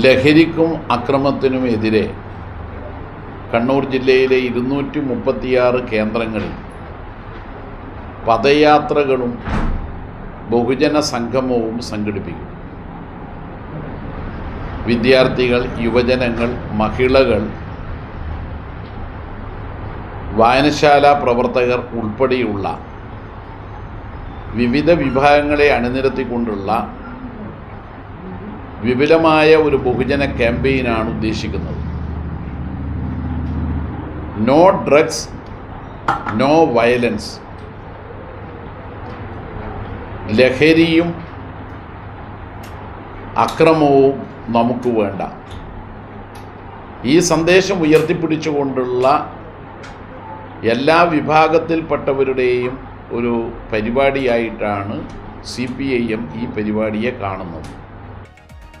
ലഹരിക്കും അക്രമത്തിനുമെതിരെ കണ്ണൂർ ജില്ലയിലെ ഇരുന്നൂറ്റി മുപ്പത്തിയാറ് കേന്ദ്രങ്ങളിൽ പദയാത്രകളും ബഹുജന സംഗമവും സംഘടിപ്പിക്കും. വിദ്യാർത്ഥികൾ യുവജനങ്ങൾ മഹിളകൾ വായനശാല പ്രവർത്തകർ ഉൾപ്പെടെയുള്ള വിവിധ വിഭാഗങ്ങളെ അണിനിരത്തിക്കൊണ്ടുള്ള വിപുലമായ ഒരു ബഹുജന ക്യാമ്പയിനാണ് ഉദ്ദേശിക്കുന്നത്. നോ ഡ്രഗ്സ് നോ വയലൻസ് ലഹരിയും അക്രമവും നമുക്ക് വേണ്ട. ഈ സന്ദേശം ഉയർത്തിപ്പിടിച്ചുകൊണ്ടുള്ള എല്ലാ വിഭാഗത്തിൽപ്പെട്ടവരുടെയും ഒരു പരിപാടിയായിട്ടാണ് സി പി ഐ എം ഈ പരിപാടിയെ കാണുന്നത്.